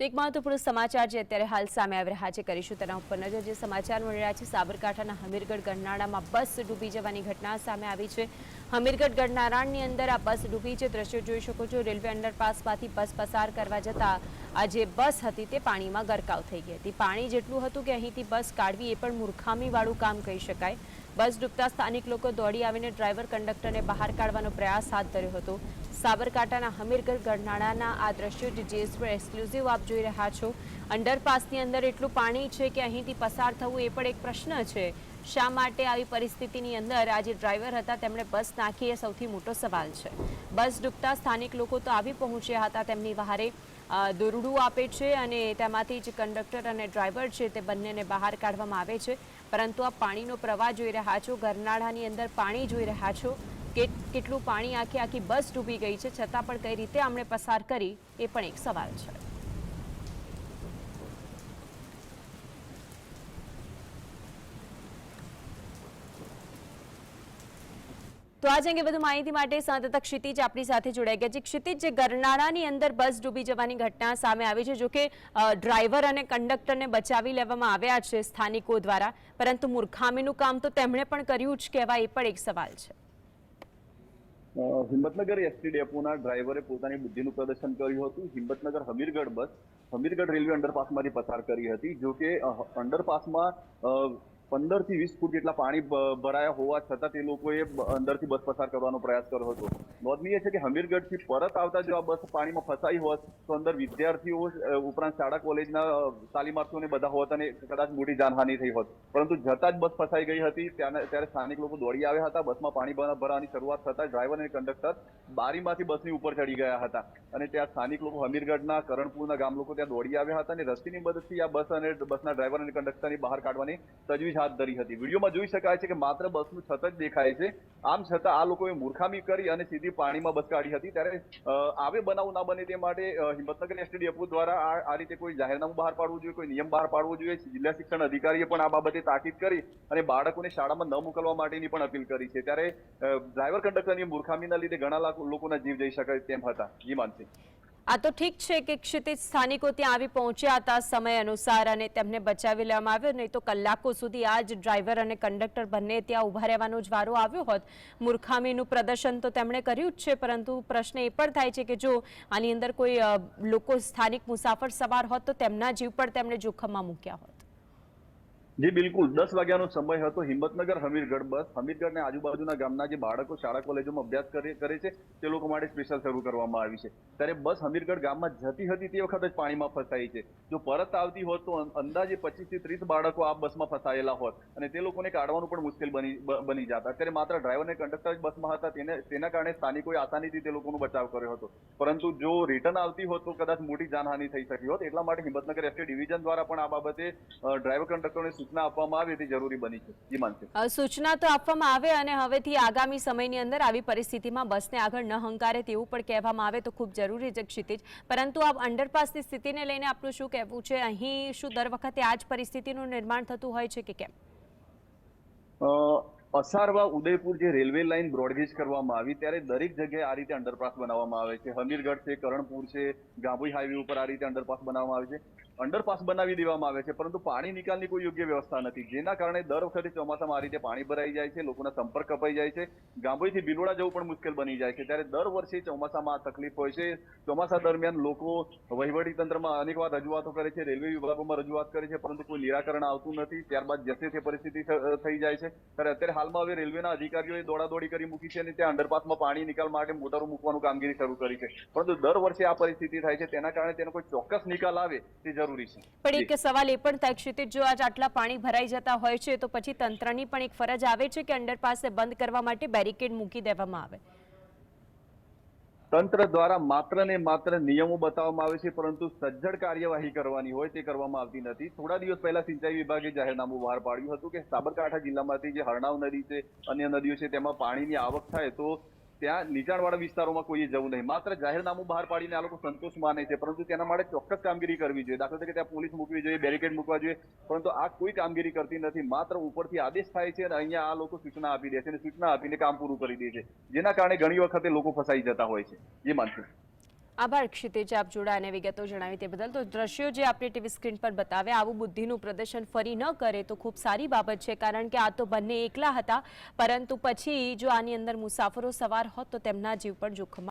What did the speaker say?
તો એક મહત્વપૂર્ણ સમાચાર જે અત્યારે હાલ સામે આવી રહ્યા છે, કરીશું તેના ઉપર નજર. જે સમાચાર મળી રહ્યા છે, સાબરકાંઠાના હમીરગઢ ગરનાળામાં બસ ડૂબી જવાની ઘટના સામે આવી છે. હમીરગઢ ગરનાળાની અંદર આ બસ ડૂબી છે. દ્રશ્યો જોઈ શકો છો, રેલવે અંડરપાસમાંથી બસ પસાર કરવા જતા આ જે બસ હતી તે પાણીમાં ગરકાવ થઈ ગઈ હતી. પાણી જેટલું હતું કે અહીંથી બસ કાઢવી એ પણ મૂર્ખામીવાળું કામ કહી શકાય. બસ ડૂબતા સ્થાનિક લોકો દોડી આવીને ડ્રાઈવર, કંડક્ટરને બહાર કાઢવાનો પ્રયાસ હાથ ધર્યો હતો. સાબરકાંઠાના હમીરગઢ ગરનાળાના આ દ્રશ્યો ડીજીએસ પર એક્સક્લુઝિવ આપ જોઈ રહ્યા છો. અંડરપાસની અંદર એટલું પાણી છે કે અહીંથી પસાર થવું એ પણ એક પ્રશ્ન છે. શા માટે આવી પરિસ્થિતિની અંદર આ જે ડ્રાઈવર હતા તેમણે બસ નાખી એ સૌથી મોટો સવાલ છે. બસ ડૂબતા સ્થાનિક લોકો તો આવી પહોંચ્યા હતા તેમની વહારે. દોરડું આપે છે અને તેમાંથી જ કંડક્ટર અને ડ્રાઈવર છે તે બંનેને બહાર કાઢવામાં આવે છે. પરંતુ આ પાણીનો પ્રવાહ જોઈ રહ્યા છો, ગરનાળાની અંદર પાણી જોઈ રહ્યા છો. કેટલું પાણી આખી આખી બસ ડૂબી ગઈ છે, છતાં પણ કઈ રીતે આમણે પસાર કરી, એ પણ એક સવાલ છે. તો આજ અંગે વધુ માહિતી માટે સંવાદદાતા ક્ષિતિજ આપણી સાથે જોડાઈ ગયા છે. ક્ષિતિજ, જે ગરનાળાની અંદર બસ ડૂબી જવાની ઘટના સામે આવી છે, જો કે ડ્રાઈવર અને કંડક્ટરને બચાવી લેવામાં આવ્યા છે સ્થાનિકો દ્વારા. પરંતુ મૂર્ખામીનું કામ તો તેમણે પણ કર્યું જ કહેવાય, એ પણ એક સવાલ છે. હિંમતનગર એસટી ડેપોના ડ્રાઈવરે પોતાની બુદ્ધિનું પ્રદર્શન કર્યું હતું. હિંમતનગર હમીરગઢ બસ હમીરગઢ રેલવે અંડરપાસમાંથી પસાર કરી હતી જો કે અંડરપાસમાં પંદરથી વીસ ફૂટ જેટલા પાણી ભરાયા હોવા છતાં તે લોકોએ અંદરથી બસ પસાર કરવાનો પ્રયાસ કર્યો હતો. નોંધનીય છે કે હમીરગઢથી પરત આવતા જો આ બસ પાણીમાં ફસાઈ હોત, તો અંદર વિદ્યાર્થીઓ ઉપરાંત શાળા, કોલેજના તાલીમાર્થીઓને બધા હોત અને કદાચ મોટી જાનહાનિ થઈ હોત. પરંતુ જતા જ બસ ફસાઈ ગઈ હતી ત્યારે સ્થાનિક લોકો દોડી આવ્યા હતા, બસમાં પાણી ભરવાની શરૂઆત થતા ડ્રાઈવર અને કંડક્ટર બારીમાંથી બસની ઉપર ચડી ગયા હતા. અને ત્યાં સ્થાનિક લોકો હમીરગઢના, કરણપુરના ગામ લોકો ત્યાં દોડી આવ્યા હતા અને રસ્તીની મદદથી આ બસ અને, બસના ડ્રાઈવર અને કંડક્ટરની બહાર કાઢવાની તજવીજ હાથ ધરી હતી. વિડીયોમાં જોઈ શકાય છે કે માત્ર બસનું છત જ દેખાય છે. આમ છતાં આ લોકોએ મૂર્ખામી કરી અને સીધી પાણીમાં બસ કાઢી હતી. ત્યારે આવે બનાવ ના બને તે માટે હિંમતનગર એસટી ડેપો દ્વારા આ રીતે કોઈ જાહેરનામું બહાર પાડવું જોઈએ, કોઈ નિયમ બહાર પાડવો જોઈએ. જિલ્લા શિક્ષણ અધિકારીએ પણ આ બાબતે તાકીદ કરી અને બાળકોને શાળામાં ન મોકલવા માટેની પણ અપીલ કરી છે. ત્યારે ડ્રાઈવર કંડક્ટરની મૂર્ખામીના લીધે ઘણા લોકોના જીવ જઈ શકે તેમ હતા. જી માનસિંહ. આ તો ઠીક છે કે ક્ષિતિજ સ્થાનિકો ત્યાં આવી પહોંચ્યા હતા સમય અનુસાર અને તેમને બચાવી લેવામાં આવ્યો. નહીં તો કલાકો સુધી આ જ ડ્રાઈવર અને કંડક્ટર બંને ત્યાં ઊભા રહેવાનો જ વારો આવ્યો હોત. મૂર્ખામીનું પ્રદર્શન તો તેમણે કર્યું જ છે, પરંતુ પ્રશ્ન એ પણ થાય છે કે જો આની અંદર કોઈ લોકો સ્થાનિક મુસાફર સવાર હોત તો તેમના જીવ પણ તેમણે જોખમમાં મૂક્યા હોત. જી, બિલકુલ. દસ વાગ્યાનો સમય હતો. હિંમતનગર, હમીરગઢ બસ. હમીરગઢ ને આજુબાજુના ગામના જે બાળકો શાળા કોલેજોમાં અભ્યાસ કરે છે, તે લોકો માટે સ્પેશિયલ શરૂ કરવામાં આવી છે. ત્યારે બસ હમીરગઢ ગામમાં જતી હતી તે વખતે જ પાણીમાં ફસાઈ છે. જો પરત આવતી હોત તો અંદાજે પચીસથી ત્રીસ બાળકો આ બસમાં ફસાયેલા હોત અને તે લોકોને કાઢવાનું પણ મુશ્કેલ બની બની જતા. અત્યારે માત્ર ડ્રાઈવર અને કંડક્ટર જ બસમાં હતા, તેને, તેના કારણે સ્થાનિકોએ આસાનીથી તે લોકોનો બચાવ કર્યો હતો. પરંતુ જો રિટર્ન આવતી હોત તો કદાચ મોટી જાનહાનિ થઈ શકી હોત. એટલા માટે હિંમતનગર એસટી ડિવિઝન દ્વારા પણ આ બાબતે ડ્રાઈવર કંડક્ટરને સૂચના આપવામાં આવે તે જરૂરી બની છે જી માનસિંહ સૂચના તો આપવામાં આવે અને હવેથી આગામી સમયની અંદર આવી પરિસ્થિતિમાં બસને આગળ ન હંકારે તેવું પણ કહેવામાં આવે તો ખૂબ જરૂરી છે ક્ષિતિજ. પરંતુ આ અંડરપાસની સ્થિતિને લઈને આપનું શું કહેવું છે? અહીં શું દર વખતે આ જ પરિસ્થિતિનું નિર્માણ થતું હોય છે કે કેમ? અસારવા ઉદયપુર જે રેલવે લાઇન બ્રોડગેજ કરવામાં આવી, ત્યારે દરેક જગ્યાએ આ રીતે અંડરપાસ બનાવવામાં આવે છે. હમીરગઢ છે, કરણપુર છે, ગાભોઈ હાઈવે ઉપર આ રીતે અંડરપાસ બનાવવામાં આવે છે. અંડરપાસ બનાવી દેવામાં આવે છે, પરંતુ પાણી નિકાલની કોઈ યોગ્ય વ્યવસ્થા નથી. જેના કારણે દર વખતે ચોમાસામાં આ રીતે પાણી ભરાઈ જાય છે, લોકોના સંપર્ક કપાઈ જાય છે. ગાંભોઈથી બિલોડા જવું પણ મુશ્કેલ બની જાય છે. ત્યારે દર વર્ષે ચોમાસામાં આ તકલીફ હોય છે. ચોમાસા દરમિયાન લોકો વહીવટી તંત્રમાં અનેક વાર રજૂઆતો કરે છે, રેલવે વિભાગોમાં રજૂઆત કરે છે, પરંતુ કોઈ નિરાકરણ આવતું નથી. ત્યારબાદ જશે તે પરિસ્થિતિ થઈ જાય છે. ત્યારે અત્યારે હાલમાં હવે રેલવેના અધિકારીઓએ દોડાદોડી કરી મૂકી છે અને ત્યાં અંડરપાસમાં પાણી નિકાલ માટે મોટરો મૂકવાનું કામગીરી શરૂ કરી છે. પરંતુ દર વર્ષે આ પરિસ્થિતિ થાય છે તેના કારણે તેનો કોઈ ચોક્કસ નિકાલ આવે તે જરૂરી છે. પણ એક સવાલ એ પણ થાય ક્ષિતિજ જો આજ આટલા પાણી ભરાઈ જતા હોય છે તો પછી તંત્રની પણ એક ફરજ આવે છે કે અંડરપાસને બંધ કરવા માટે બેરિકેડ મૂકી દેવામાં આવે. તંત્ર દ્વારા માત્ર ને માત્ર નિયમો બતાવવામાં આવે છે, પરંતુ સજ્જડ કાર્યવાહી કરવાની હોય તે કરવામાં આવતી નથી. થોડા દિવસ પહેલા સિંચાઈ વિભાગે જાહેરનામું બહાર પાડ્યું હતું કે સાબરકાંઠા જિલ્લામાંથી જે હરણાવ નદી છે, અન્ય નદીઓ છે, તેમાં પાણીની આવક થાય તો ત્યાં નીચાણવાળા વિસ્તારોમાં કોઈએ જવું નહીં. માત્ર જાહેરનામું બહાર પાડીને આ લોકો સંતોષ માને છે, પરંતુ તેના માટે ચોક્કસ કામગીરી કરવી જોઈએ. દાખલા તરીકે ત્યાં પોલીસ મૂકવી જોઈએ, બેરિકેડ મૂકવા જોઈએ, પરંતુ આ કોઈ કામગીરી કરતી નથી. માત્ર ઉપરથી આદેશ થાય છે અને અહીંયા આ લોકો સૂચના આપી દે છે અને સૂચના આપીને કામ પૂરું કરી દે છે. જેના કારણે ઘણી વખતે લોકો ફસાઈ જતા હોય છે. જે માનશું આભાર ક્ષિતેજ આપ જોડાઈને વિગતો જણાવી તે બદલ. તો દ્રશ્યો જે આપણે ટીવી સ્ક્રીન પર બતાવ્યા, આવું બુદ્ધિનું પ્રદર્શન ફરી ન કરે તો ખૂબ સારી બાબત છે, કારણ કે આ તો બંને એકલા હતા. પરંતુ પછી જો આની અંદર મુસાફરો સવાર હોત તો તેમના જીવ પણ જોખમમાં